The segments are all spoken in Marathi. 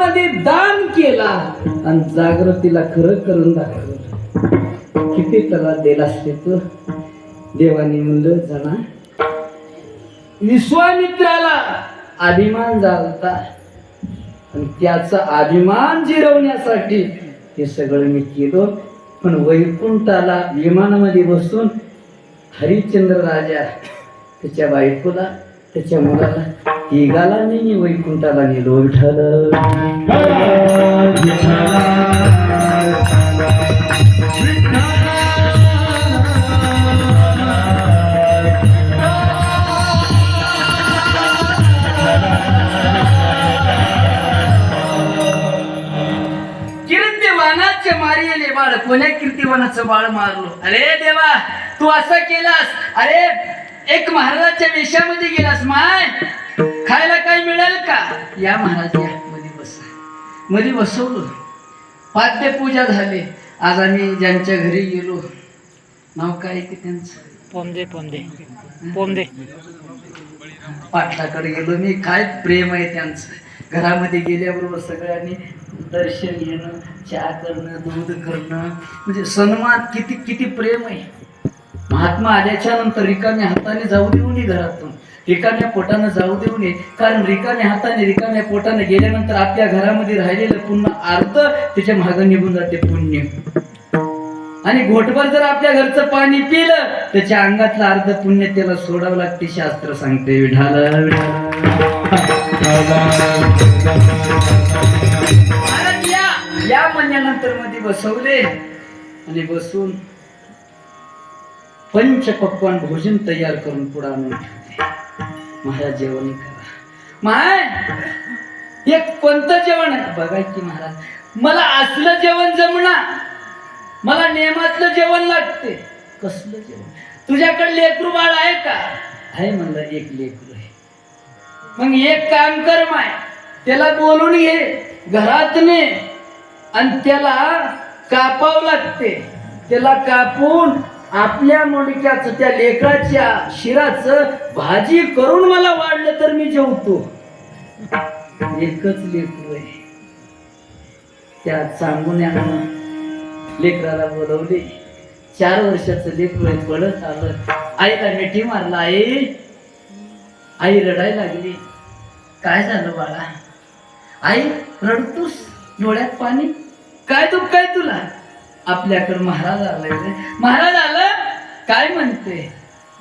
विमानामध्ये दान केला. आणि जागृतीला खरं करून दाखवलं. किती त्याला दिला असते तू. देवाने म्हणलं जना विश्वामित्राला अभिमान झाला आणि त्याचा अभिमान जिरवण्यासाठी हे सगळं मी केलो. पण वैकुंठाला विमानामध्ये बसून हरिश्चंद्र राजा त्याच्या बायकोला त्याच्या मुलाला तिघाला नाही वैकुंठाला गेलो विठ्ठल. कीर्तिवानाचे मारिले बाळ कोण्या कीर्तिवानाचं बाळ मारलो? अरे देवा तू असं केलास. अरे एक महाराजाच्या वेशामध्ये गेलास माय. खायला काय मिळेल का? या महाराजमध्ये बस. मध्ये बसवलो. पाद्य पूजा झाली. आज आम्ही ज्यांच्या घरी गेलो. नाव काय की त्यांचं? पोंदे पोंदे. पोंदे. पाटलाकडे गेलो मी. काय प्रेम आहे त्यांचं. घरामध्ये गेल्याबरोबर सगळ्यांनी दर्शन घेणं चहा करणं दूध करणं. म्हणजे सन्मान किती किती प्रेम आहे. महात्मा आल्याच्यानंतर रिकाम्या हाताने जाऊ देऊ नये घरातून. रिकाम्या पोटानं जाऊ देऊ नये. कारण रिकाम्या हाताने रिकाम्या पोटाने गेल्यानंतर आपल्या घरामध्ये राहिलेलं पुन्हा अर्ध त्याच्या मागं निघून जाते पुण्य. आणि घोटभर जर आपल्या घरचं पाणी पिलं त्याच्या अंगातलं अर्ध पुण्य त्याला सोडावं लागते शास्त्र सांगते विढाला या या म्हणल्यानंतरमध्ये बसवले. आणि बसून पंचपक्वान भोजन तयार करून पुढे आणून ठेवले महाराज जेवण करा. माय एक कोणतं जेवण आहे? बघा की महाराज मला असलं जेवण जमणार. मला नेमातलं जेवण लागते. कसलं जेवण? तुझ्याकडे लेकरू बाळ आहे का? आहे म्हणलं एक लेकरू आहे. मग एक काम कर माय त्याला बोलून घे घरात ने. आणि त्याला कापावं लागते. त्याला कापून आपल्या मोडक्याच त्या लेकराच्या शिराचं भाजी करून मला वाढलं तर मी जेवतो. एकच लेकरू आहे. त्या चांगुण्यानं लेकराला बोलवले. चार वर्षाचं लेकरू आहे पडत आलं. आईला मिठी मारला आई आई रडायला लागली. काय झालं बाळा? आई रडतोस डोळ्यात पाणी. काय दुःख काय तुला? आपल्याकडं महाराज आलाय रे. महाराज आला काय म्हणते?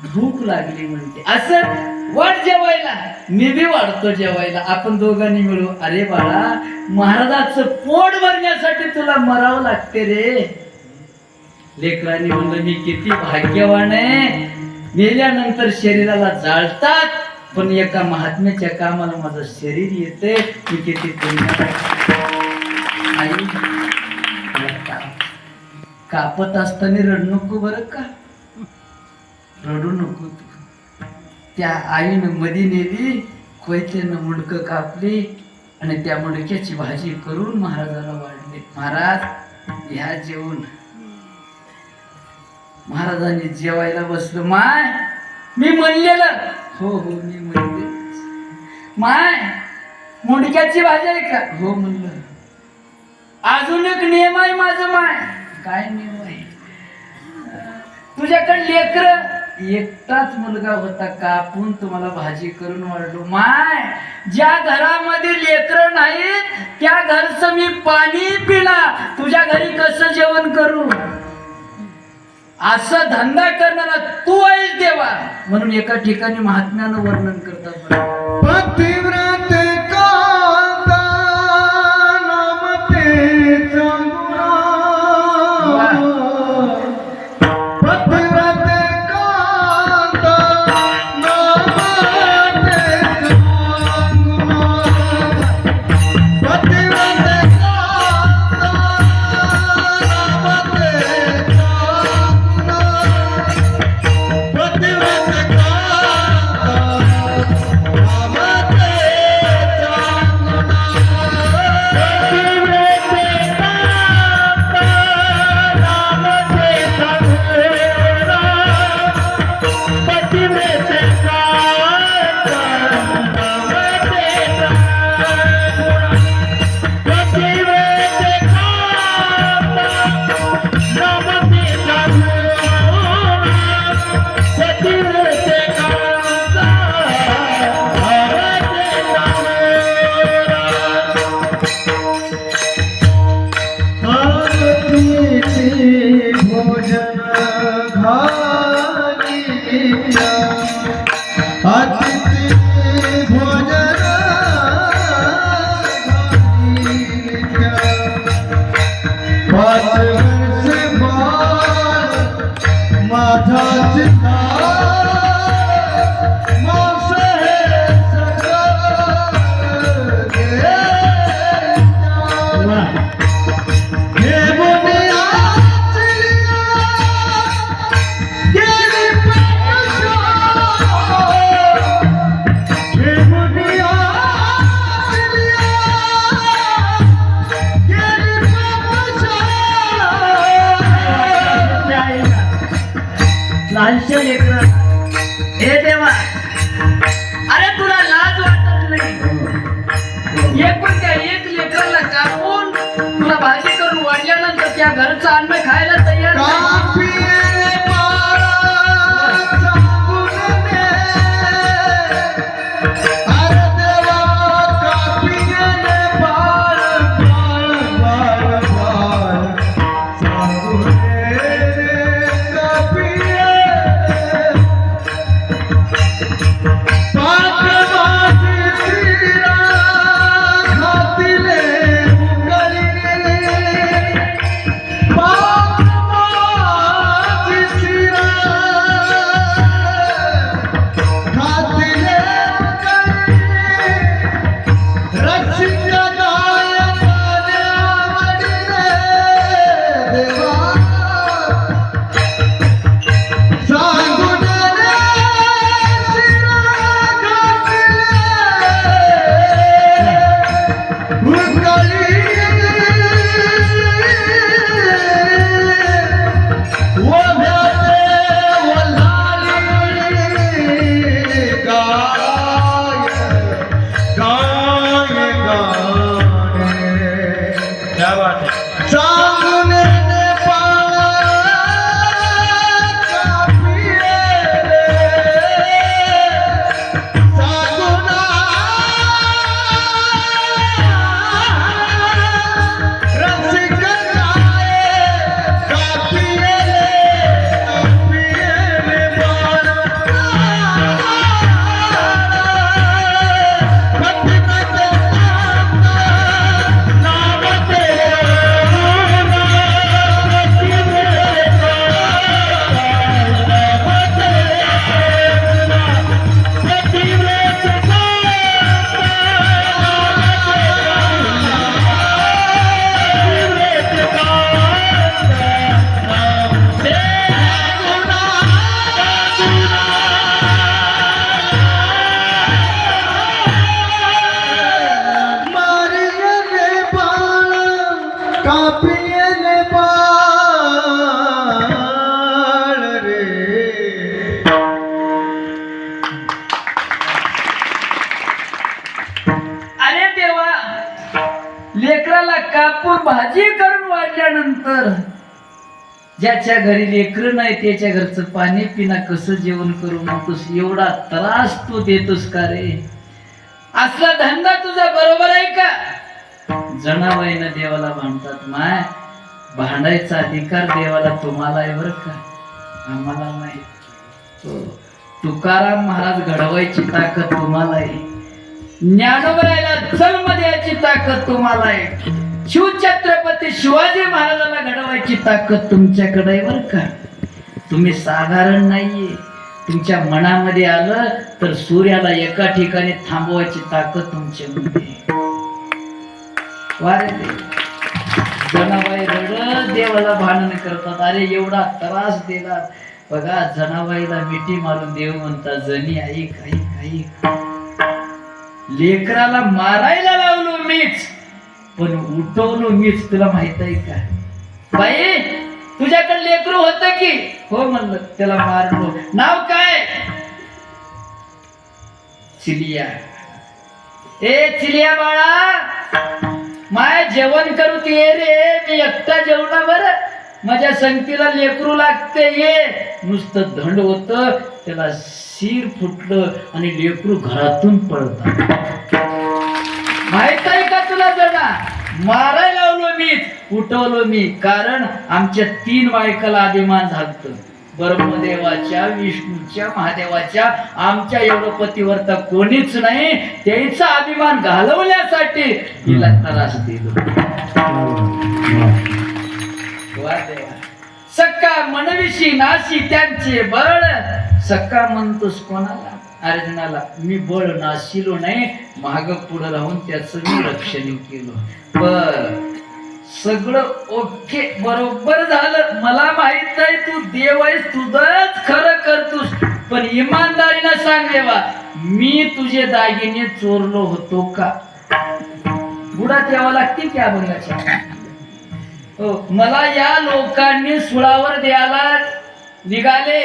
भूक लागली म्हणते. असं वाट जेवायला. मी बी वाढतो जेवायला. आपण दोघांनी मिळू अरे बाळा महाराजाचं पोट भरण्यासाठी तुला मरावं लागते रे. लेकरांनी म्हणलं मी किती भाग्यवान आहे. मेल्यानंतर शरीराला जाळतात पण एका महात्म्याच्या कामाला माझं शरीर येते मी किती आई कापत असताना रडू नको बरं का? रडू नको तू. त्या आईनं मधी नेली कोयत्यानं मुडकं कापली आणि त्या मुडक्याची भाजी करून महाराजाला वाढली. महाराज ह्या जेवून महाराजांनी जेवायला बसलो. माय मी म्हणलेलं. हो हो मी म्हणले. माय मुंडक्याची भाजी आहे का? हो म्हणलं. अजून एक नियम आहे माझं माय. काय नियम आहे? तुझ्याकडे लेकर एकटाच मुलगा होता कापून तुम्हाला भाजी करून वाढलो. माय ज्या घरामध्ये लेकर नाहीत त्या घरचं मी पाणी पिला तुझ्या घरी कसं जेवण करू? असं धंदा करणारा तू आहेस देवा. म्हणून एका ठिकाणी महात्म्यानं वर्णन करतात तीव्र igreja लहानशे लेकर. हे देवा. अरे तुला लाज वाटत नाही. एक पण काय एक लेकरला कापून तुला भाजी करून वाढल्यानंतर त्या घरचं अन्न खायला तयार लेकराला कापूर भाजी करून वाढल्यानंतर ज्याच्या घरी लेकर नाही त्याच्या घरचं पाणी पिणं कसं जेवण करू नकोस एवढा त्रास तू देतोस का रे? असला धंदा तुझा बरोबर आहे का? जनाबाईनं देवाला भांडतात माय भांडायचा अधिकार देवाला तुम्हाला आहे बरं का? आम्हाला नाही. हो. तुकाराम महाराज घडवायची ताकद तुम्हाला आहे ज्ञानोबरायला जन्म द्यायची ताकद तुम्हाला आहे शिवछत्रपती शिवाजी महाराजाला घडवायची ताकद तुमच्याकडे आहे बरं का? तुम्ही साधारण नाहीये. तुमच्या मनामध्ये आलं तर सूर्याला एका ठिकाणी थांबवायची ताकद तुमच्यामध्ये. वारे जनाबाई रडत देवाला भांडण करतात. अरे एवढा त्रास दिला. बघा जनाबाईला मिठी मारून देव म्हणतात जनी आई काही काही लेकराला मारायला लावलो मीच पण उठवलो मीच तुला माहीत आहे का? बाई तुझ्याकडे लेकरू होत की? हो म्हणलं त्याला मारलो. नाव काय? चिलिया. ए चिलिया बाळा! माय जेवण करू ते ये रे मी एकटा जेवणा बर. माझ्या संगतीला लेकरू लागते ये नुसतं धंड होत त्याला शिर फुटलं आणि लेकरू घरातून पळत. माहीत आहे का तुला जना मारायला लावलो मी उठवलो मी कारण आमच्या तीन बायकाला अभिमान झालतं. ब्रह्मदेवाच्या विष्णूच्या महादेवाच्या आमच्या एवढं तर कोणीच नाही त्याचा अभिमान घालवण्यासाठी तिला त्रास दिलो. वा देवा. सक्का मनविशी नाशी त्यांचे बळ. सक्का म्हणतोस कोणाला? अर्जुनाला मी बळ नाशिलो नाही. माग पुढे राहून त्याच मी रक्षण केलं. पण सगळं ओके बरोबर झालं. मला माहीत आहे तू देव आहेस तुझंच खरं करतोस. पण इमानदारीनं सांग देवा मी तुझे दागिने चोरलो होतो का? बुडात यावं लागते की अभंगाच्या हो मला या लोकांनी सुळावर द्यायला निघाले.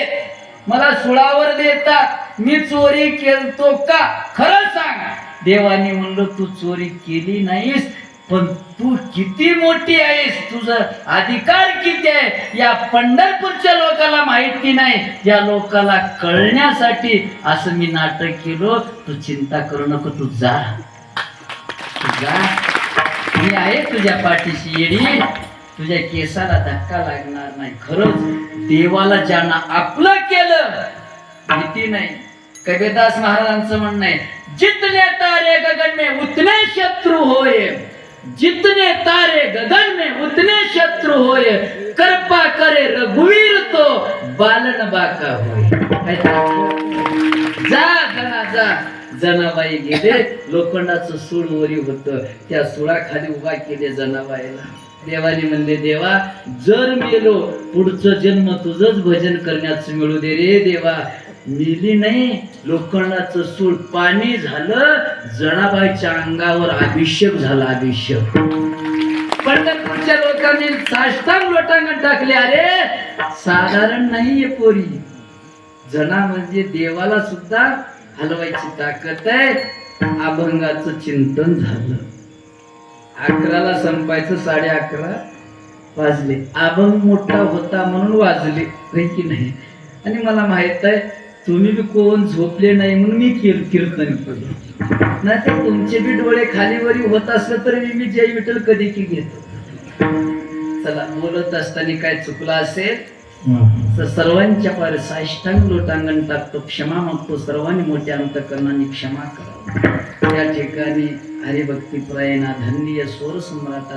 मला सुळावर देतात मी चोरी केलतो का? खरं सांग. देवाने म्हणलं तू चोरी केली नाहीस. पण तू किती मोठी आहेस? तुझं अधिकार किती आहे? या पंढरपूरच्या लोकांना माहिती नाही. या लोकांना कळण्यासाठी असं मी नाटक केलो. तू चिंता करू नको तू जा. तू जा. मी आहे तुझ्या पाठीशी येडी. तुझ्या केसाला धक्का लागणार नाही. खरंच देवाला ज्यांना आपलं केलं भीती नाही. कबीरदास महाराजांचं म्हणणं आहे जितने तारे गगन में उतने शत्रू होय जितने तारे गगन में उतने शत्रु होय कृपा करे रघुवीर तो बालन बाका होय जा जना जा। जनाबाई गेले लोखंडाचं सूळ वरी होत. त्या सुळाखाली उभा केले जनाबाईला. देवाने म्हणले देवा जर मेलो पुढचं जन्म तुझंच भजन करण्याचं मिळू दे रे देवा. मिली नाही. लोखंडाचं सूळ पाणी झालं जणाबाईच्या अंगावर अभिषेक झाला अभिषेक. पंढरपूरच्या लोकांनी साष्टांग लोटांगण टाकले. अरे साधारण नाहीये पोरी. जना म्हणजे देवाला सुद्धा हलवायची ताकद आहे. अभंगाचं चिंतन झालं. अकराला संपायचं साडे अकरा वाजले. अभंग मोठा होता म्हणून वाजले. की नाही? आणि मला माहीत आहे तुम्ही बी कोण झोपले नाही म्हणून मी कीर कीर्तन केलं नाही तर तुमचे बी डोळे खालीवरी होत असलं तर मी जय विठ्ठल कधी की घेतो. चला बोलत असताना काय चुकलं असेल? तर सर्वांच्या पार साष्टांग लोटांगण टाकतो. क्षमा मागतो. सर्वांनी मोठ्या अंतकरणाने क्षमा करा. या ठिकाणी हरिभक्ती प्रयना धन्य स्वर सम्राट